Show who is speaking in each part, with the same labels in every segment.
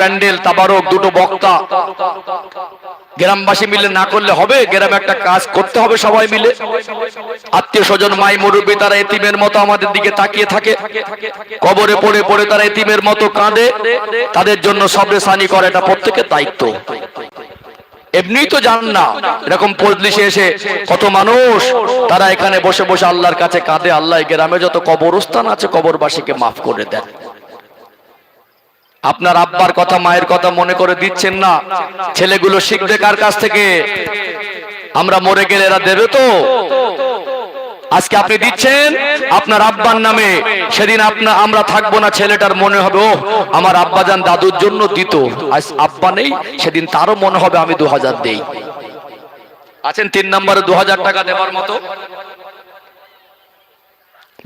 Speaker 1: প্যান্ডেল, তাবারক, দুটো বক্তা। গ্রামবাসী মিলে না করলে হবে? গ্রামে একটা কাজ করতে হবে সবাই মিলে। আত্মীয় স্বজন মাই মুরব্বী, তারা এতিমের মতো আমাদের দিকে তাকিয়ে থাকে। কবরে পড়ে পড়ে তারা এতিমের মতো কাঁদে। তাদের জন্য সবরে সানি করে এটা প্রত্যেকের দায়িত্ব। এমনি তো জান না। এরকম পল্লিশে এসে কত মানুষ, তারা এখানে বসে বসে আল্লাহর কাছে কাঁদে। আল্লাহ গ্রামে যত কবরস্থান আছে, কবরবাসীকে মাফ করে দেন। আপনার আব্বার কথা, মায়ের কথা মনে করে দিচ্ছেন না। ছেলেগুলো শিখবে কার কাছ থেকে? আমরা মরে গেলে এরা দেবে তো? আজকে আপনি দিচ্ছেন আপনার আব্বার নামে। সেদিন আপনার আমরা থাকব না, ছেলেটার মনে হবে ও আমার আব্বাজান দাদুর জন্য দিত। আজ আব্বা নেই, সেদিন তারও মনে হবে আমি দু হাজার দেই। আছেন তিন নম্বরে দু হাজার টাকা দেওয়ার মতো।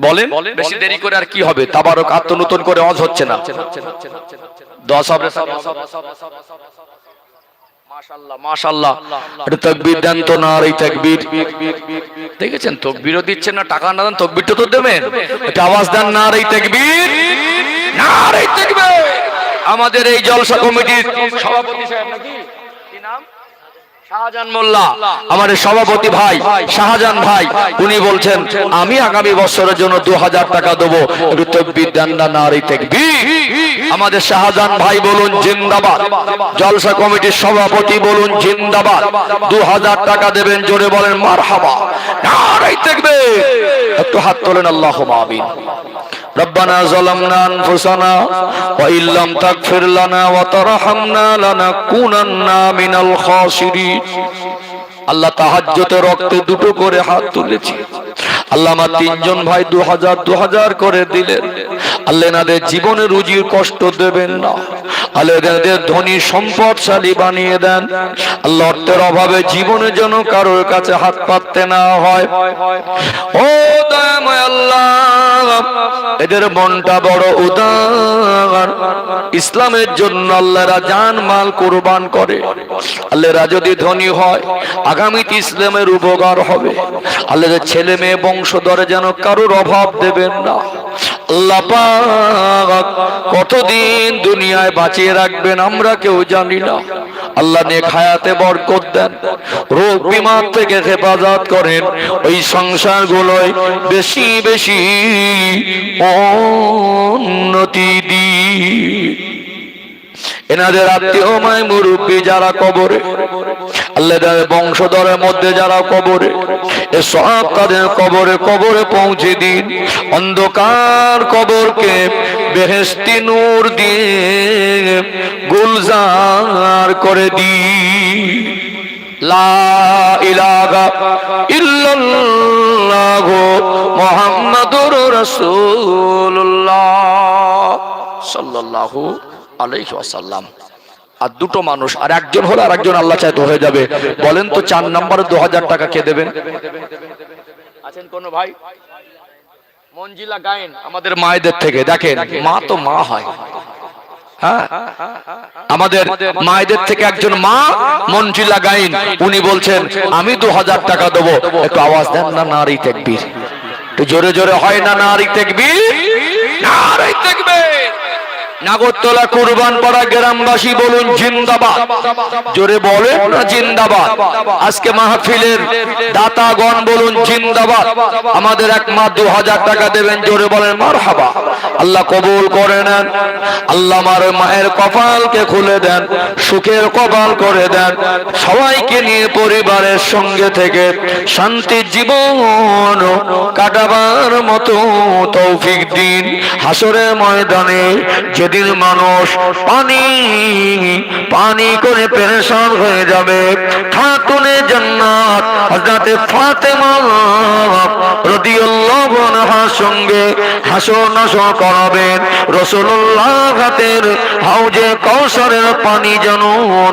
Speaker 1: বলেন বেশি দেরি করে আর কি হবে? তাবারক আত্মনূতন করে অজ হচ্ছে না। দশ হবে দেখেছেন তকবীরও দিচ্ছেন না টাকা না দেন তকবীরটা তো দেবেন। আওয়াজ দেন না তাকবীর। আমাদের এই জলসা কমিটির সভাপতি সাহেব নাকি? আমাদের শাহজাহান ভাই বলুন, জিন্দাবাদ। জলসা কমিটির সভাপতি বলুন, জিন্দাবাদ। দু হাজার টাকা দেবেন, জোরে বলেন মার হাবা একটু হাত তোলেন আল্লাহ আমিন। ربنا ظلمنا انفسنا وان لم تغفر لنا وترحمنا لنكونن من الخاسرين আল্লাহ তাহাজ্জতে রক্তে দুটো করে হাত তুলেছি আল্লাহ আমার তিনজন ভাই দু হাজার দু হাজার করে দিলেন আল্লাহ জীবনে রুজির কষ্ট দেবেন না। আল্লাহ এনাদের ধনী সম্পদশালী বানিয়ে দেন। আল্লাহ অভাবে জীবনে যেন কারোর কাছে হাত পাততে না হয়। ও দয়াময় এদের মনটা বড় উদার। ইসলামের জন্য আল্লাহরা জান মাল কোরবান করে। আল্লাহরা যদি ধনী হয় আগামীতে ইসলামের উপকার হবে। আল্লাহদের ছেলে মেয়ে বংশধরে যেন কারোর অভাব দেবেন না। কতদিন দুনিয়ায় বাঁচিয়ে রাখবেন আমরা কেউ জানি না। আল্লাহ নেক হায়াতে বরকত দেন। রোগ বিমার থেকে হেফাজত করেন। ওই সংসার গুলোয় বেশি বেশি উন্নতি দি এনাদের আত্মীয় মায় মুরব্বী যারা কবরে আল্লাহ বংশধরের মধ্যে যারা কবরে, এ সব তাদের কবরে কবরে পৌঁছে দিন। অন্ধকার কবরকে বেহেস্তি নূর দিয়ে গুলজার করে ইলাহা ইল্লাল্লাহ সাল্লাল্লাহু আলাইহি ওয়াসাল্লাম। আর দুটো মানুষ আর একজন হলে আর একজন আল্লাহ চাইতে হয়ে যাবে। বলেন তো চার নম্বরে দু হাজার টাকা কে দেবেন আছেন কোন ভাই? মঞ্জিলা গায়েন আমাদের মায়েদের থেকে দেখেন মা তো মা হয়। হ্যাঁ? আমাদের মায়েদের থেকে একজন মা মঞ্জিলা গাইন উনি বলছেন আমি দু হাজার টাকা দেবো। একটু আওয়াজ দেন না নারী তেকবির। জোরে জোরে হয় না নারী তেকবির? নারী তেকবির! নাগরতলা কুরবান পাড়া গ্রামবাসী বলুন, জিন্দাবাদ। জোরে বলেন না জিন্দাবাদ। আজকে মাহফিলের দাতাগণ বলুন, জিন্দাবাদ। আমাদের এক মা দু হাজার টাকা দেবেন, জোরে বলেন মার হাবা আল্লাহ কবুল করে নেন। আল্লাহ আমার মায়ের কপালকে খুলে দেন, সুখের কপাল করে দেন। সবাইকে নিয়ে পরিবারের সঙ্গে থেকে শান্তির জীবন কাটাবার মতো তৌফিক দিন। হাসরের ময়দানে যেদিন মানুষ পানি পানি করে পেরেশান হয়ে যাবে, খাতুনে জান্নাত হযরতে ফাতেমা রাদিয়াল্লাহু সঙ্গে হাসর নাসর করাবেন। রাসূলুল্লাহ হাতের হাউজে কাউসারের পানি যেন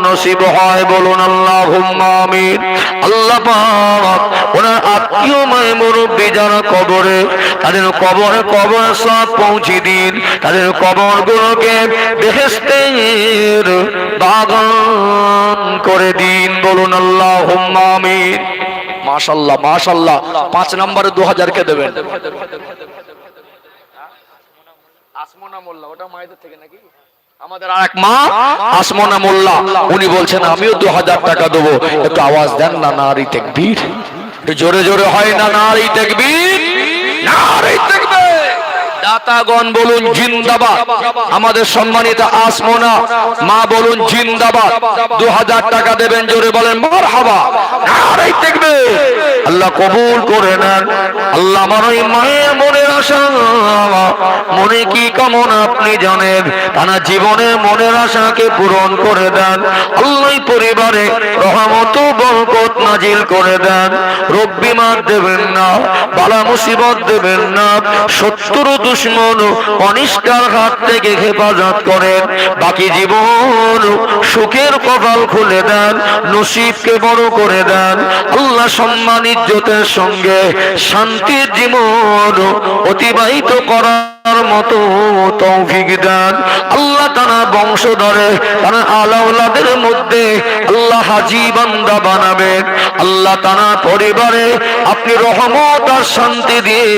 Speaker 1: নসিব হয়, বলুন আল্লাহুম্মা আমিন। আল্লাহ পাক ওনার আত্মীয় মায় মুরব্বী যারা কবরে, তাদের কবরে কবর সব পৌঁছে দিন, তাদের কবর গুলোকে বেহেস্তের বাগান করে দিন। বলুন আল্লাহ আমিন। মাশাল্লাহ মাশাল্লাহ পাঁচ নম্বরে দু হাজার কে দেবেন। আসমোনা মোল্লা ওটা মায়েদের থেকে নাকি? আমাদের আর এক মা আসমনা মোল্লা। উনি বলছেন আমিও দু হাজার টাকা দেবো। একটু আওয়াজ দেন না নারী তেকবীর জোরে জোরে হয় না নারী তেকবীর। নারী তেকবীর। দাতাগণ বলুন, জিন্দাবাদ। আমাদের সম্মানিত আসমনা, মা বলুন, জিন্দাবাদ। দু হাজার টাকা দেবেন, জোরে বলেন মার হাবা তেকবীর আল্লাহ কবুল করে নেন। আল্লাহ আমার ওই মায়ের মনের আশা। মনে কি কেমন আপনি জানেন? তারা জীবনের মনের আশাকে পূরণ করে দেন। আল্লাহ পরিবারে রহমত বরকত নাজিল করে দেন। রোগ বিমার দেবেন না, বালা মুসিবত দেবেন না। শত্রু দুশ্মন অনিষ্কার হাত থেকে হেফাজত করেন। বাকি জীবন সুখের কপাল খুলে দেন, নসিবকে বড় করে দেন। আল্লাহ সম্মান ইজ্জতের সঙ্গে শান্তির জীবন অতিবাহিত করার আপনি রহমত আর শান্তি দিয়ে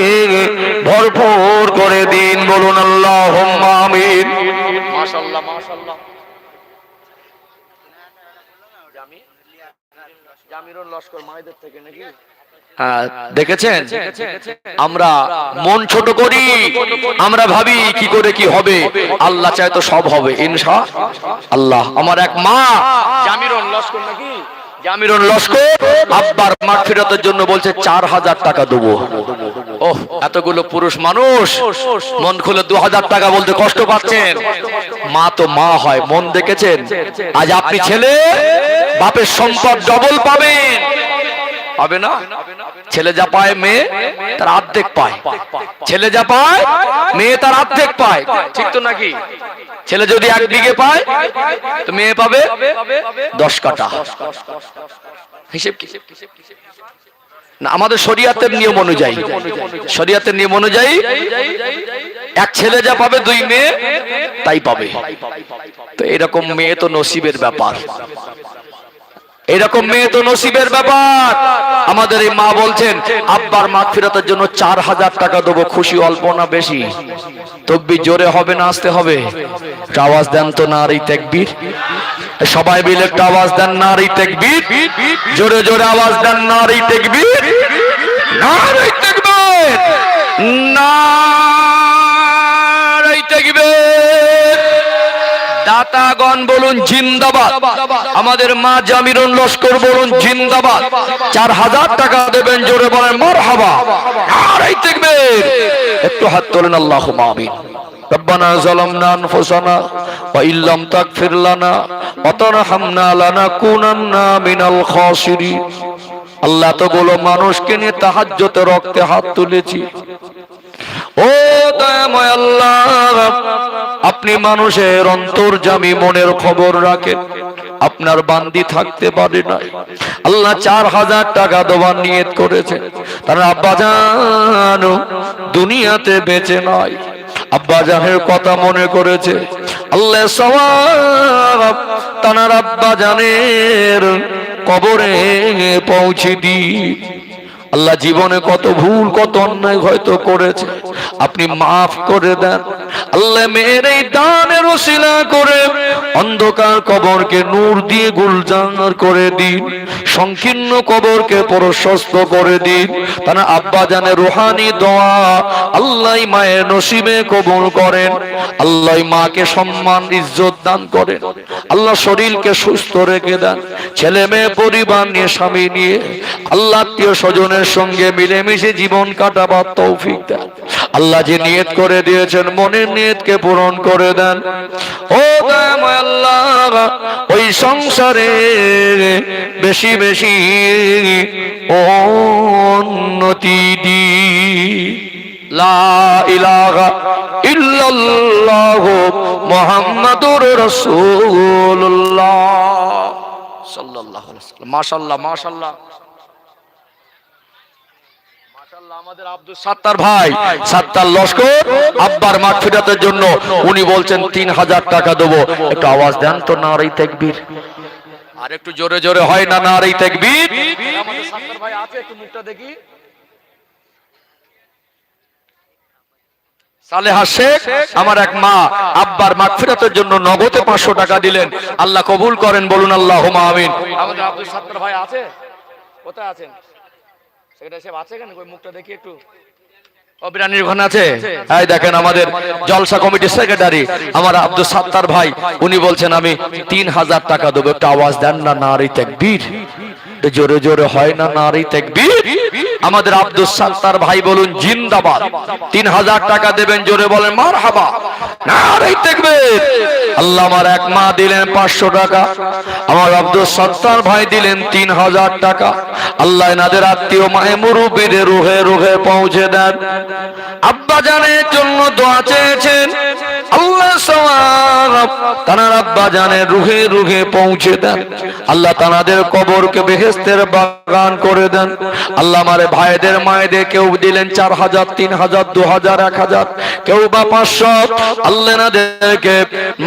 Speaker 1: ভরপুর করে দিন। বলুন আল্লাহ আমিন। লস্কর মায়েদের থেকে নাকি? দেখেছেন? আমরা মন ছোট করি, আমরা ভাবি কি করে কি হবে, আল্লাহ চায় তো সব হবে, ইনশা আল্লাহ। আমার এক মা, জামিরুল লস্কর নাকি? জামিরুল লস্কর, আব্বার মাগফিরাতের জন্য বলছে, চার হাজার টাকা দেবো। ওহ, এতগুলো পুরুষ মানুষ, মন খুলে দু হাজার টাকা বলতে কষ্ট পাচ্ছেন। মা তো মা হয়, মন দেখেছেন? আজ আপনি ছেলে, বাপের সম্পদ ডবল পাবেন। পাবে না? ছেলে যা পায়, মেয়ে তার অর্ধেক পায়। ছেলে যা পায়, মেয়ে তার অর্ধেক পায়। ঠিক তো নাকি? ছেলে যদি এক বিঘে পায়, তো মেয়ে পাবে দশ কাটা হিসেব কি? না, আমাদের শরিয়াতের নিয়ম অনুযায়ী, শরিয়াতের নিয়ম অনুযায়ী এক ছেলে যা পাবে, দুই মেয়ে তাই পাবে। তো এরকম মেয়ে তো নসিবের ব্যাপার। এরকম মেয়ে তো নসিবের ব্যাপার। আমাদের এই মা বলছেন, আব্বার মাঠ ফেরতের জন্য চার হাজার টাকা দেবো, খুশি অল্প না বেশি? তকবির জোরে হবে না, আসতে হবে। আওয়াজ দেন তো না এই তেকবির। সবাই মিলে একটা আওয়াজ দেন না এই তেকবির। জোরে জোরে আওয়াজ দেন না এই তেকবির। না এই তেকবির! না এই তেকবির! দাতাগণ বলুন জিন্দাবাদ আমাদের মা জামিরুন লস্কর বলুন জিন্দাবাদ চার হাজার টাকা দেবেন জোরে বলেন মর হাবা আর এই দেখবে একটু হাত তোলেন আল্লাহ আমিন ربنا ظلمنا انفسنا وان لم تغفر لنا وترحمنا لنكونن من الخاسرين আল্লাহ তো বলো মানুষকে নিয়ে তাহাজ্জতে রক্তে হাত তুলেছি ও দয়াময় আল্লাহ আপনি মানুষের অন্তর্জামী মনের খবর রাখেন। আপনার বান্দি থাকতে পারে না আল্লাহ চার হাজার টাকা দেওয়ার নিয়ত করেছে তারা আব্বা জানো দুনিয়াতে বেঁচে নয় আব্বা জানের কথা মনে করেছে। আল্লাহ সবাব তানার আব্বা জানের কবরে পৌঁছে দিই আল্লাহ জীবনে কত ভুল, কত অন্যায় হয়তো করেছে। আপনি মাফ করে দেন। আল্লাহ মেয়ের এই দানের ওসিলা করে অন্ধকার কবরকে নূর দিয়ে গুলজান করে দিন, সংকীর্ণ কবরকে প্রশস্ত করে দিন। তারা আব্বা জানে রোহানি দোয়া আল্লাহ মায়ের নসিবে কবুল করেন। আল্লাহ মাকে সম্মান, ইজ্জত দান করেন। আল্লাহ শরীরকে সুস্থ রেখে দেন। ছেলে মেয়ে, পরিবার নিয়ে, স্বামী নিয়ে, আল্লাহ আত্মীয় স্বজনের সঙ্গে মিলেমিশে জীবন কাটাবার তৌফিক দেন। আল্লাহ যে নিয়ত করে দিয়েছেন, মনের নিয়তকে পূরণ করে দেন। ও আল্লাহ, ওই সংসারে বেশি বেশি উন্নতি দি। মাশাআল্লাহ মাশাআল্লাহ। আমাদের আব্দুল সাত্তার ভাই। সাত্তার লস্কর। আব্বার মাগফিরাতের জন্য উনি বলছেন তিন হাজার টাকা দেবো। একটু আওয়াজ দেন তো না এই তাকবীর। আর একটু জোরে জোরে হয় না না এই তাকবীর? আমাদের সাত্তার ভাই আছে একটু মুখটা দেখি। সালেহা শেখ আমার এক মা আব্বার মাগফিরাতের জন্য নগদে পাঁচশো টাকা দিলেন। আল্লাহ কবুল করেন বলুন আল্লাহ আমিন। আমাদের আব্দুল সাত্তার ভাই আছে? কোথায় আছেন? আছে কেন? ওই মুখটা দেখি একটু। অবিরানির ওখানে আছে? এই দেখেন আমাদের জলসা কমিটির সেক্রেটারি আমার আব্দুল সাত্তার ভাই উনি বলছেন আমি তিন হাজার টাকা দেবো। একটা আওয়াজ দেন না নারী জোরে জোরে হয় না নারী তেকবীর? আমাদের আব্দুল সাত্তার ভাই বলুন, জিন্দাবাদ। তিন হাজার টাকা দেবেন, জোরে বলেন মার হাবা তেকবীর আল্লাহ আমার এক মা দিলেন পাঁচশো টাকা। আমার আব্দুল সত্তার ভাই দিলেন তিন হাজার টাকা। আল্লাহ এনাদের আত্মীয় মায়ে মুরুবিরে রুহে রুহে পৌঁছে দেন। আব্বা জানের জন্য দোয়া চেয়েছেন। তানার আব্বা জানের রুহে রুহে পৌঁছে দেন। আল্লাহ তানাদের কবরকে বেহেস্তের বাগান করে দেন। আল্লাহ আমারে ভাইদের, মায়েদের কেউ দিলেন চার হাজার, তিন হাজার, দু হাজার, এক হাজার, কেউ বা পাঁচশো। আল্লাহ এনাদেরকে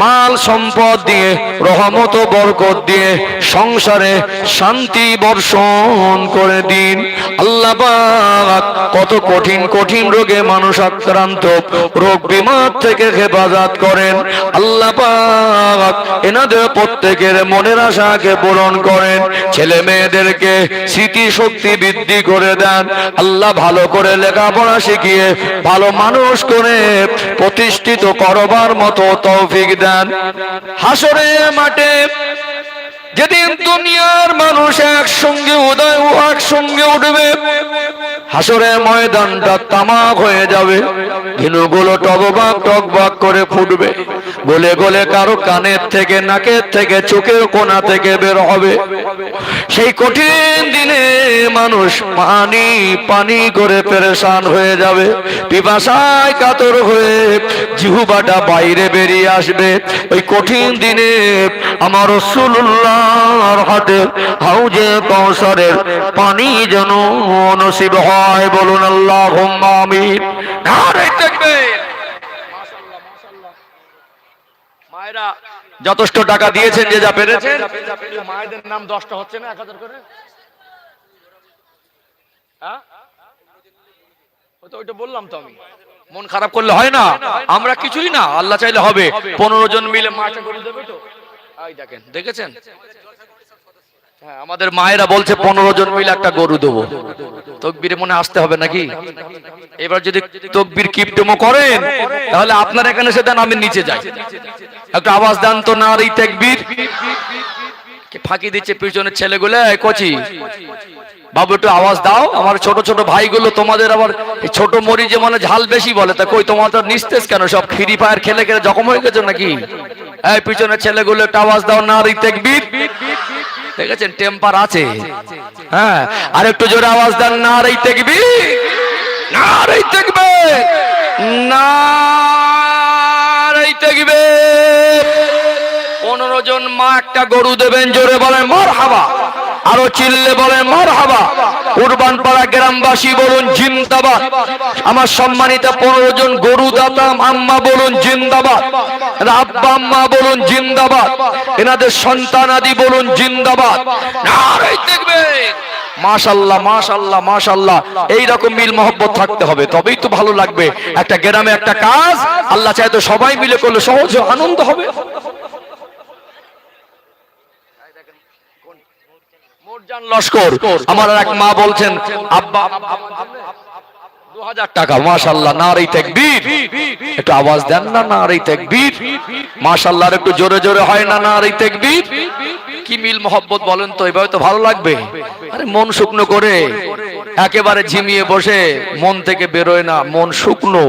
Speaker 1: মাল সম্পদ দিয়ে, রহমত বরকত দিয়ে সংসারে শান্তি বর্ষণ করে দিন। আল্লাহ কত কঠিন কঠিন রোগে মানুষ আক্রান্ত, রোগ বিমার থেকে হেফাজত করেন, আল্লাহ এনাদের প্রত্যেকের মনের আশাকে পূরণ করেন। ছেলে মেয়েদেরকে স্মৃতি শক্তি বৃদ্ধি করে দেন। আল্লাহ ভালো করে লেখাপড়া শিখিয়ে ভালো মানুষ করে প্রতিষ্ঠিত করবার মতো তৌফিক দেন। হাসরে মাঠে যেদিন দুনিয়ার মানুষ একসঙ্গে উদয়, ও একসঙ্গে উঠবে হাসরে ময়দানটা তামাক হয়ে যাবে। ভিনুগুলো টকবাক টকবাক করে ফুটবে। গলে গলে কারও কানের থেকে, নাকের থেকে, চোখের কোনা থেকে বের হবে। সেই কঠিন দিনে মানুষ পানি পানি করে পেরেশান হয়ে যাবে। পিপাসায় কাতর হয়ে জিহুবাটা বাইরে বেরিয়ে আসবে। ওই কঠিন দিনে আমার রসুল্লাহর হাতে হাউজে কৌসরের পানি যেন নসিব হয়, বলুন আল্লাহ যথেষ্ট টাকা দিয়েছেন যে যা পেরেছেন। মায়েদের নাম দশটা হচ্ছে না, এক হাজার করে? হ্যাঁ? ওইটা বললাম তো আমি। মন খারাপ করলে হয় না। আমরা কিছুই না, আল্লাহ চাইলে হবে। পনেরো জন মিলে মাটা করে দেবে তো। দেখেন, দেখেছেন? হ্যাঁ আমাদের মায়েরা বলছে পনেরো জন মিলে একটা গরু দেবো। তকবিরে মনে আসতে হবে নাকি? এবার যদি তকবির কিপটেমো করেন, তাহলে আপনার এখানে এসে দেন, আমি নিচে যাই। একটা আওয়াজ দেন তো না এই তেকবির ফাঁকি দিচ্ছে পিছনের ছেলেগুলো? কচি। বাবু, একটু আওয়াজ দাও। আমার ছোট ছোট ভাইগুলো, তোমাদের আবার ছোট মরিচে মানে ঝাল বেশি বলে, তা কই তোমার তো নিস্তেজ কেন? সব ফ্রি ফায়ার খেলে খেলে জখম হয়ে গেছে নাকি? এই পিছনের ছেলেগুলো একটা আওয়াজ দাও না তেকবির। দেখেছেন, টেম্পার আছে। হ্যাঁ আর একটু জোরে আওয়াজ দেন না এই তেকবির। না এই দেখবে না পনেরো জন মা একটা গরু দেবেন, জোরে বলেন মর হাবা আরও চিল্লে বলেন মর হাবা উরবান পাড়া গ্রামবাসী বলুন, জিন্দাবাদ। আমার সম্মানিত পনেরো জন গরু দাতা আম্মা বলুন, জিন্দাবাদ। আব্বা, আম্মা বলুন, জিন্দাবাদ। এনাদের সন্তান আদি বলুন, জিন্দাবাদ। দেখবে মাশাল্লাহ মাশাল্লাহ মাশাল্লাহ এইরকম মিল মহব্বত থাকতে হবে, তবেই তো ভালো লাগবে। একটা গ্রামে একটা কাজ, আল্লাহ চাই তো সবাই মিলে করলে সহজ আনন্দ হবে। মোরজান লস্কর। আমার এক মা বলছেন আব্বা দু হাজার টাকা মাশাল্লাহ নারী তেকবীর। একটু আওয়াজ দেন না নারী তেকবীর? মাশাল্লাহ একটু জোরে জোরে হয় না নারী তেকবীর? কি মিল মোহব্বত বলেন তো? এভাবে তো ভালো লাগবে। আরে মন শুকনো করে। একেবারে ঝিমিয়ে বসে মন থেকে বেরোয় না। মন শুকনো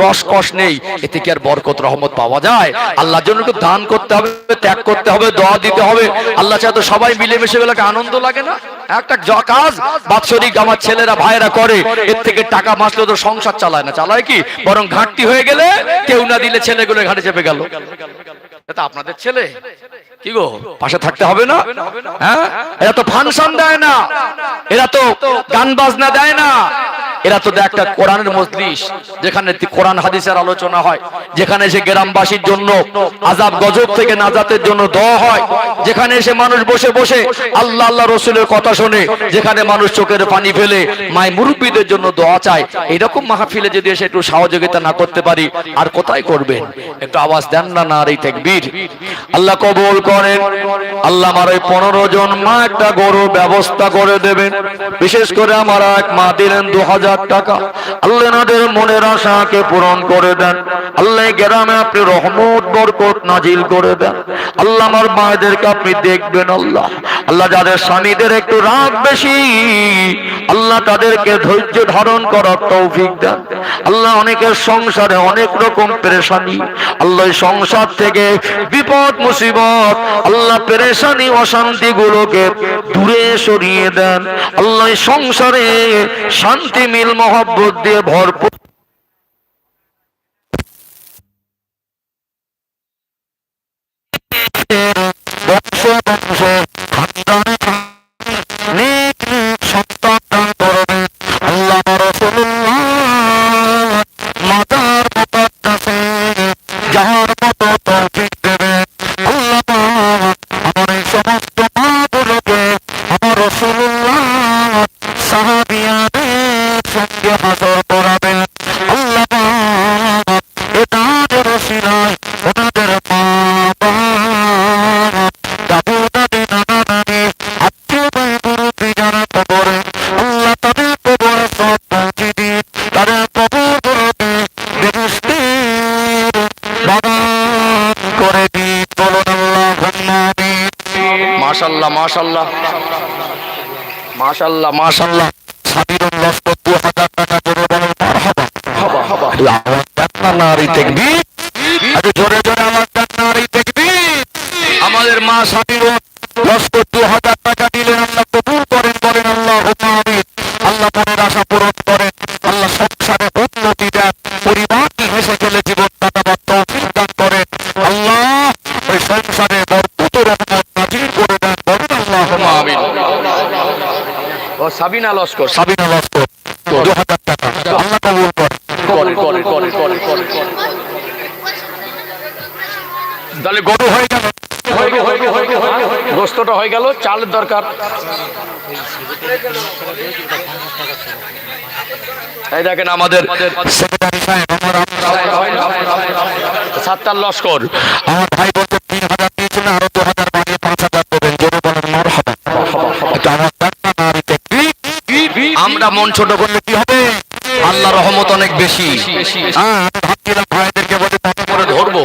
Speaker 1: রস কষ নেই। এতে কি আর বরকত, রহমত পাওয়া যায়? আল্লাহর জন্য একটু দান করতে হবে, ত্যাগ করতে হবে, দোয়া দিতে হবে। আল্লাহ চায় তো সবাই মিলেমিশে বেলাকে আনন্দ লাগে না? একটা কাজ বাৎসরিক আমার ছেলেরা ভাইরা করে। এর থেকে টাকা মাসলে তো সংসার চালায় না। চালায় কি? বরং ঘাটতি হয়ে গেলে কেউ না দিলে ছেলেগুলো ঘাটে চেপে গেল। এটা আপনাদের ছেলে। কি গো? পাশে থাকতে হবে না? হ্যাঁ? এরা তো ফাংশন দেয় না। এরা তো গান বাজনা দেয় না।
Speaker 2: এরা তো একটা কোরআনের মজলিস, যেখানে কোরআন হাদিসের আলোচনা হয়, যেখানে এসে গ্রামবাসীর জন্য আজাব গজব থেকে নাজাতের জন্য দোয়া হয়, যেখানে এসে মানুষ বসে বসে আল্লাহ আল্লাহ রসুলের কথা শোনে, যেখানে মানুষ চোখের পানি ফেলে, মায় মুরব্বীদের জন্য দোয়া চায়। এরকম মাহফিলে যদি এসে একটু সহযোগিতা না করতে পারি, আর কোথায় করবেন? একটু আওয়াজ দেন না না আর এই তেকবীর। আল্লাহ কবুল করেন। আল্লাহ আমার ওই পনেরো জন মা একটা গরুর ব্যবস্থা করে দেবেন। বিশেষ করে আমার এক মা দিলেন দু হাজার টাকা। আল্লাহ এনাদের মনের আশাকে পূরণ করে দেন। আল্লাহ গ্রামে আপনি রহমত, বরকত নাজিল করে দেন। আল্লাহ আমার মায়েদেরকে আপনি দেখবেন, আল্লাহ। আল্লাহ যাদের স্বামীদের একটু রাগ বেশি, আল্লাহ তাদেরকে ধৈর্য ধারণ করার তৌফিক দেন। আল্লাহ অনেকের সংসারে অনেক রকম পেরেশানি। আল্লাহ সংসার থেকে বিপদ, মুসিবত, আল্লাহ পেরেশানি অশান্তি গুলোকে দূরে সরিয়ে দেন। আল্লাহ সংসারে শান্তি, মিল, মহব্বত দিয়ে ভরপুর। বংশ বংশ Thank you. মাশাল্লাহ মাশাল্লাহ সাবিনা লস্কর সাবিনা লস্কর দু হাজার টাকা। আল্লাহ কবুল করে। করে করে করে করে করে তাহলে গরু হয়ে গেল। গোস্তটা হয়ে গেল চালের দরকার। এই দেখেন আমাদের সাতটার লস্কর আমার ভাই বলতে তিন হাজার দিয়েছিলেন আরও দু হাজার বাড়িয়ে পাঁচ হাজার দেবেন। বলেন মর হবে আমার আমরা মন ছোট করলে কি হবে? আল্লাহ রহমত অনেক বেশি। হ্যাঁ ভাইদেরকে বলে করে ধরবো।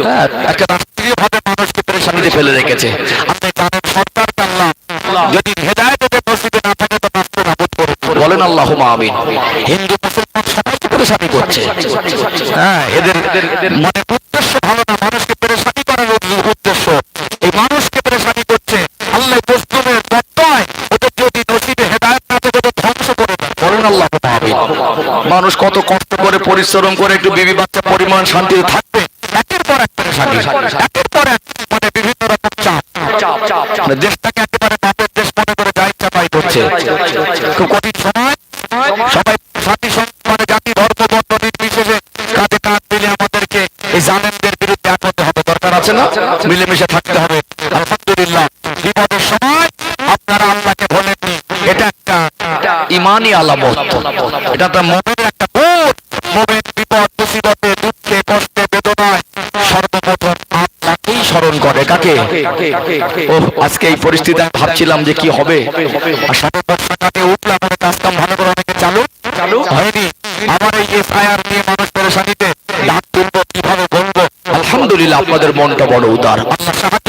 Speaker 2: হ্যাঁ, মানুষকে করছে। হ্যাঁ মানে উদ্দেশ্য ভালো না মানুষকে পেরেশানি করার উদ- উদ্দেশ্য আল্লাহ ওদের যদি নসিবে হেদায়ত না ধ্বংস করে আল্লাহ মানুষ কত কষ্ট করে পরিশ্রম করে একটু বিবি বাচ্চা পরিমাণ শান্তিতে থাকবে। একের পর এক একের পর এক মানে বিভিন্ন রকম চাপ। মানে দেশটাকে একেবারে দেশ মনে করে করছে। খুব কঠিন সময়। সবাই মানে জাতি, ধর্ম নির্বিশেষে কাঁধে কাঁধ আমাদেরকে এই জালেমদের বিরুদ্ধে এক হতে হবে। দরকার আছে না? মিলেমিশে থাকতে হবে। আলহামদুলিল্লাহ। বিপদের সময় আপনারা আল্লাহকে ভোলেননি এটা একটা ইমানি আলামত। এটা তো মনের একটা মোমেন বিপদ মুসিবতে দুঃখে কষ্টে বেদনায় সর্বপ্রথম আল্লাহকেই স্মরণ করে। কাকে? ও আজকে এই পরিস্থিতি ভাবছিলাম যে কি হবে। সাথে বর্ষা কাটে উঠলে আমাদের কাজ কাম ভালো করে অনেকে চালু? চালু? হয়নি। আমার এই এফআইআর নিয়ে মানুষ পেরেশানিতে ডাক তুলবো কীভাবে বলব? আলহামদুলিল্লাহ আপনাদের মনটা বড় উদার। আল্লাহ সাহায্য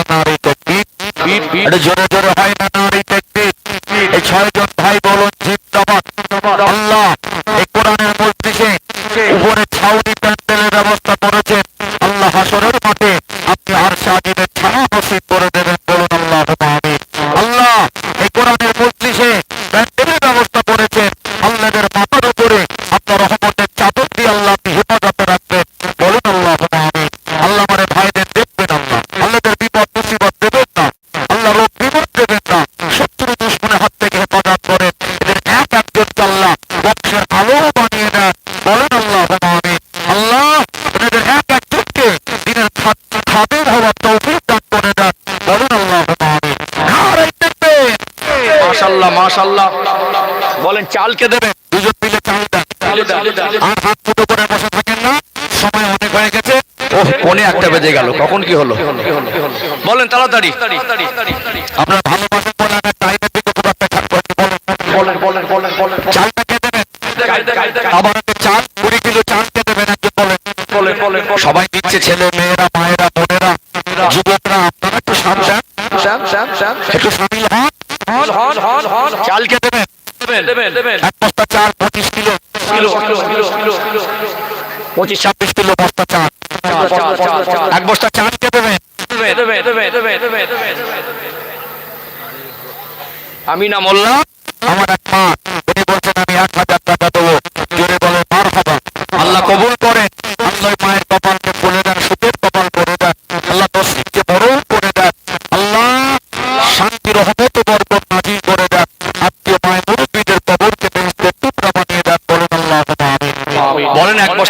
Speaker 2: এটা জোরে জোরে হয় না এই ছয়জন ভাই বলুন জিন্দাবাদ বলেন
Speaker 1: দেবে।
Speaker 2: দুজন মিলে চাল দেন আর হাত ফুটো করে বসে থাকেন না। সময় অনেক হয়ে গেছে।
Speaker 1: ওহ কোনে একটা বেজে গেল। কখন কি হলো? বলেন তাড়াতাড়ি।
Speaker 2: আপনার ভালোবাসেন বলে আমার টাইমের দিকে খুব একটা করেনি বলেন
Speaker 1: বলেন বলেন বলেন
Speaker 2: চালটা কে দেবেন আবার একটা চাল কুড়ি কিলো চাল কে দেবেন একজন বলেন। সবাই দিচ্ছে ছেলে মেয়েরা মায়েরা বোনেরা যুবকরা আপনারা একটু সামনে একটু সামিল হন।
Speaker 1: হন হন হন
Speaker 2: চালকে দেবেন
Speaker 1: দেবেন? দেবেন।
Speaker 2: এক বস্তা চাল পঁচিশ kilo
Speaker 1: kilo kilo kilo kilo.
Speaker 2: পঁচিশ ছাব্বিশ কিলো বস্তা চাল এক বস্তা চালকে দেবেন।
Speaker 1: আমি না মোল্লা।
Speaker 2: আমার এক মা উনি বলছেন আমি এক হাজার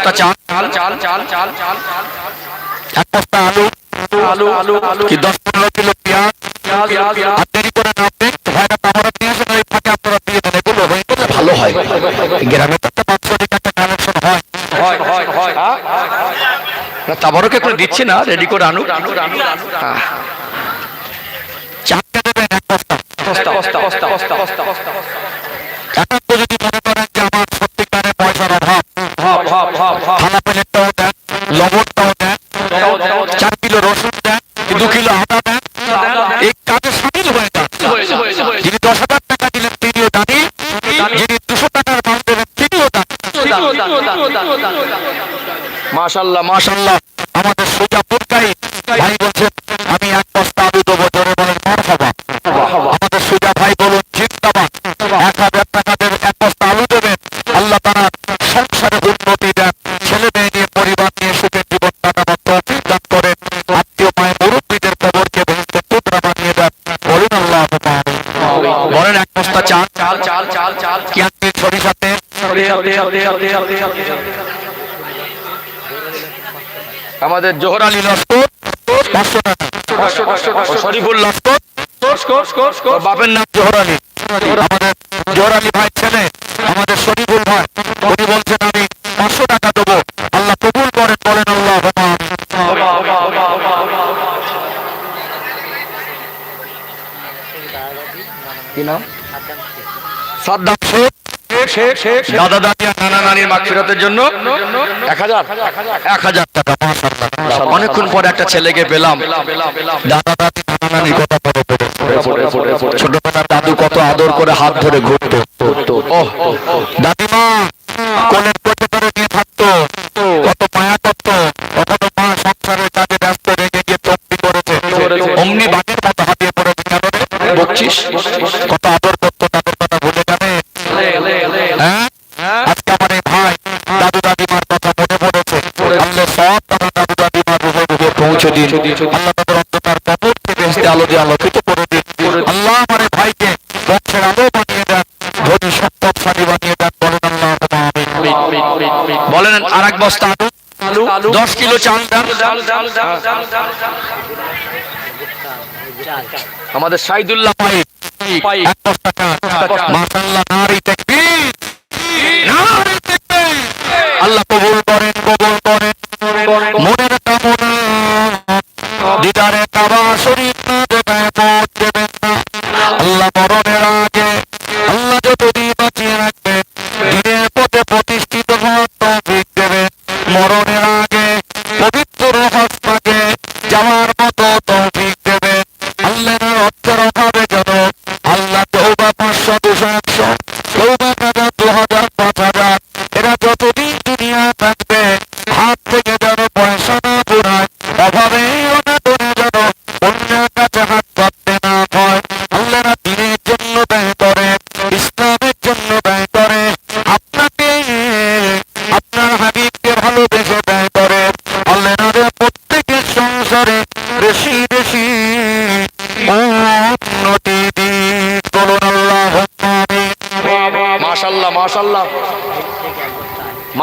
Speaker 1: বস্তা চাল
Speaker 2: এক বস্তা আলু
Speaker 1: আলু আলু আলু
Speaker 2: কি দশ পনেরো কিলো পেঁয়াজ? আর দেরি করে নামবেন ভাইরা কামড়া নিয়ে ওই ফাঁকে আপনারা দিয়ে দেন। এগুলো হয়ে গেলে ভালো হয়। গ্রামে তো একটা বাৎসরিক একটা কালেকশন হয়।
Speaker 1: না তাবারকে করে দিচ্ছি না রেডি করে আনুক। হ্যাঁ।
Speaker 2: দেবেন এক বস্তা।
Speaker 1: বস্তা বস্তা বস্তা বস্তা বস্তা। মাশাল্লাহ মাশাল্লাহ
Speaker 2: আমাদের সোজা পুরকাই ভাই বলছেন আমি এক বস্তা আলু দেবো জোরে বলেন মার হবা আমাদের সোজা ভাই বলুন জিন্দাবাদ। এক হাজার টাকা দেবেন এক বস্তা আলু দেবেন। আল্লাহ তারা সংসারে উন্নতি দেন। ছেলে মেয়ে নিয়ে পরিবার নিয়ে সুখের জীবন কাটানোর তৌফিক দান করেন। আত্মীয় মায়ের মুরব্বীদের কবরকে বেহেশতের টুকরা বানিয়ে দেন। বলুন আল্লাহ বলেন এক বস্তা চাল।
Speaker 1: চাল চাল চাল চাল
Speaker 2: কি আনবেন সরিষাতে
Speaker 1: আমাদের জোহর আলী
Speaker 2: লস্কর পাঁচশো টাকা। শরীফুল লস্কর বাপের নাম জোহর আলী। আমাদের জোহর আলী ভাই ছেলে আমাদের শরীফুল ভাই উনি বলছেন আমি পাঁচশো টাকা দেবো। আল্লাহ কবুল করেন বলেন আল্লাহ
Speaker 1: কি নাম?
Speaker 2: সাদ্দাম
Speaker 1: দাদা দাদি নানা নানির মাগফিরাতের জন্য এক হাজার।
Speaker 2: টাকা
Speaker 1: অনেকক্ষণ পরে একটা ছেলেকে পেলাম।
Speaker 2: দাদা দাদি নানা নানির কথা ছোটবেলার দাদু কত আদর করে হাত ধরে ঘুরতো। দাদিমা কোলের কোটে করে নিয়ে থাকতো কত মায়া করতো। কখনো মা সংসারের কাজে ব্যস্ত রেখে গিয়ে চুক্তি করেছে। অমনি পৌঁছে দিন। আল্লাহ তাদের অন্ধকার কবরকে বেহেশতে আলো দিয়ে আলোকিত করে দিন আল্লাহ আমার ভাইকে বংশের আলো বানিয়ে দেন, ধনী সত্যবসালী বানিয়ে দেন, বলেন আল্লাহ
Speaker 1: বলেন আর এক বস্তা আলু, দশ কিলো চাল আমাদের সাইদুল্লাহ
Speaker 2: বস্তা তাকবীর। আল্লাহ কবুল করেন কবুল করেন। দিদারে কাবা শরীফ না দেখায় পথ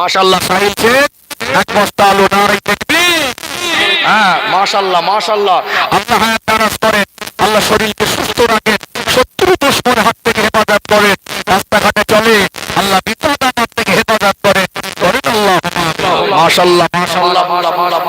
Speaker 1: মাশাল্লাহ
Speaker 2: সাহিল শেখ এক বস্তা আলু নারাই
Speaker 1: হ্যাঁ মাশাল্লাহ মাশাল্লাহ
Speaker 2: আল্লাহ হায়াত দারাজ করেন আল্লাহ শরীরকে সুস্থ রাখেন শত্রু দুশ্মনের হাত থেকে হেফাজত করেন রাস্তাঘাটে চলে, আল্লাহ বিপদ আমার থেকে হেফাজত করেন করেন আল্লাহ।
Speaker 1: মাশাল্লাহ মাশাল্লাহ মাশাল্লাহ